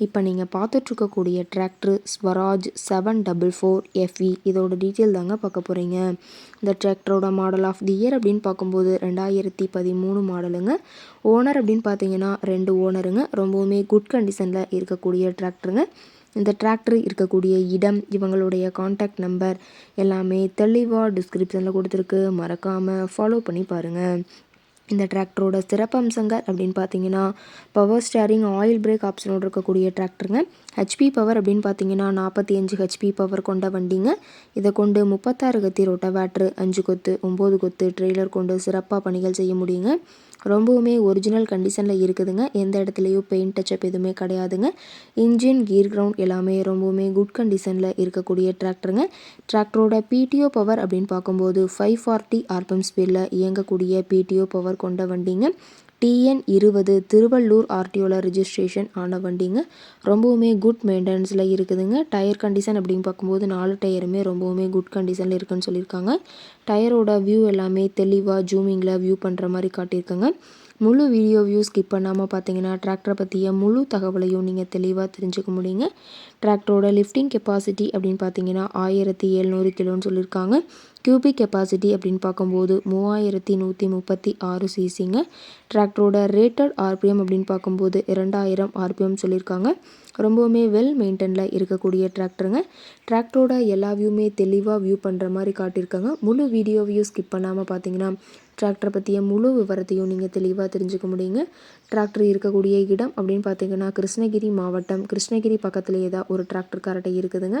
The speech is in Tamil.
இப்போ நீங்கள் பார்த்துட்ருக்கக்கூடிய tractor Swaraj seven double four FE இதோட டீட்டெயில் தாங்க பார்க்க போகிறீங்க இந்த டிராக்டரோட மாடல் ஆஃப் தி இயர் அப்படின்னு பார்க்கும்போது ரெண்டாயிரத்தி பதிமூணு மாடலுங்க ஓனர் அப்படின்னு பார்த்தீங்கன்னா ரெண்டு ஓனருங்க ரொம்பவுமே குட் கண்டிஷனில் இருக்கக்கூடிய டிராக்டருங்க இந்த டிராக்டர் இருக்கக்கூடிய இடம் இவங்களுடைய காண்டாக்ட் நம்பர் எல்லாமே தெளிவாக டிஸ்கிரிப்ஷனில் கொடுத்துருக்கு. மறக்காமல் ஃபாலோ பண்ணி பாருங்கள் இந்த டிராக்டரோட சிறப்பம்சங்கள் அப்படின்னு பார்த்தீங்கன்னா பவர் ஸ்டேரிங் ஆயில் பிரேக் ஆப்ஷனோடு இருக்கக்கூடிய டிராக்டருங்க ஹெச்பி பவர் அப்படின்னு பார்த்தீங்கன்னா நாற்பத்தி அஞ்சு ஹெச்பி பவர் கொண்ட வண்டிங்க. இதை கொண்டு முப்பத்தாறு கத்தி ரொட்டவேட்ரு அஞ்சு கொத்து ஒம்பது கொத்து ட்ரெய்லர் கொண்டு சிறப்பாக பணிகள் செய்ய முடியுங்க. ரொம்பவுமே ஒரிஜினல் கண்டிஷனில் இருக்குதுங்க. எந்த இடத்துலையும் பெயிண்ட் டச்சப் எதுவுமே கிடையாதுங்க. இன்ஜின் கீர் கிரவுண்ட் எல்லாமே ரொம்பவுமே குட் கண்டிஷனில் இருக்கக்கூடிய டிராக்டருங்க டிராக்டரோட பிடிஓ பவர் அப்படின்னு பார்க்கும்போது ஃபைவ் ஃபார்ட்டி ஆர்பிஎம் ஸ்பீடில் இயங்கக்கூடிய பிடிஓ பவர் கொண்ட வண்டிங்க. டிஎன் இருபது திருவள்ளூர் ஆர்டிஓவில் ரிஜிஸ்ட்ரேஷன் ஆன வண்டிங்க. ரொம்பவுமே குட் மெயின்டெனன்ஸில் இருக்குதுங்க. டயர் கண்டிஷன் அப்படின்னு பார்க்கும்போது நாலு டயருமே ரொம்பவுமே குட் கண்டிஷனில் இருக்குன்னு சொல்லியிருக்காங்க. டயரோட வியூ எல்லாமே தெளிவாக ஜூமிங்கில் வியூ பண்ணுற மாதிரி காட்டியிருக்காங்க. முழு வீடியோ வியூ ஸ்கிப் பண்ணாமல் பார்த்தீங்கன்னா டிராக்டரை பற்றிய முழு தகவலையும் நீங்கள் தெளிவாக தெரிஞ்சுக்க முடியுங்க. டிராக்டரோட லிஃப்டிங் கெப்பாசிட்டி அப்படின்னு பார்த்தீங்கன்னா ஆயிரத்தி எழுநூறு கிலோன்னு சொல்லியிருக்காங்க. கியூபிக் கெப்பாசிட்டி அப்படின்னு பார்க்கும்போது மூவாயிரத்தி நூற்றி முப்பத்தி ஆறு சிசிங்க டிராக்டரோட ரேட்டட் ஆர்பிஎம் அப்படின்னு பார்க்கும்போது இரண்டாயிரம் ஆர்பிஎம் சொல்லியிருக்காங்க. ரொம்பவுமே வெல் மெயின்டெனில் இருக்கக்கூடிய டிராக்டருங்க டிராக்டரோட எல்லா வியூமே தெளிவாக வியூ பண்ணுற மாதிரி காட்டியிருக்காங்க. முழு வீடியோ வியூ ஸ்கிப் பண்ணாமல் பார்த்தீங்கன்னா டிராக்டரை பற்றிய முழு விவரத்தையும் நீங்கள் தெளிவாக தெரிஞ்சுக்க முடியுங்க. டிராக்டர் இருக்கக்கூடிய இடம் அப்படின்னு பார்த்தீங்கன்னா கிருஷ்ணகிரி மாவட்டம் கிருஷ்ணகிரி பக்கத்துலேயே தான் ஒரு டிராக்டர் கரட்டை இருக்குதுங்க.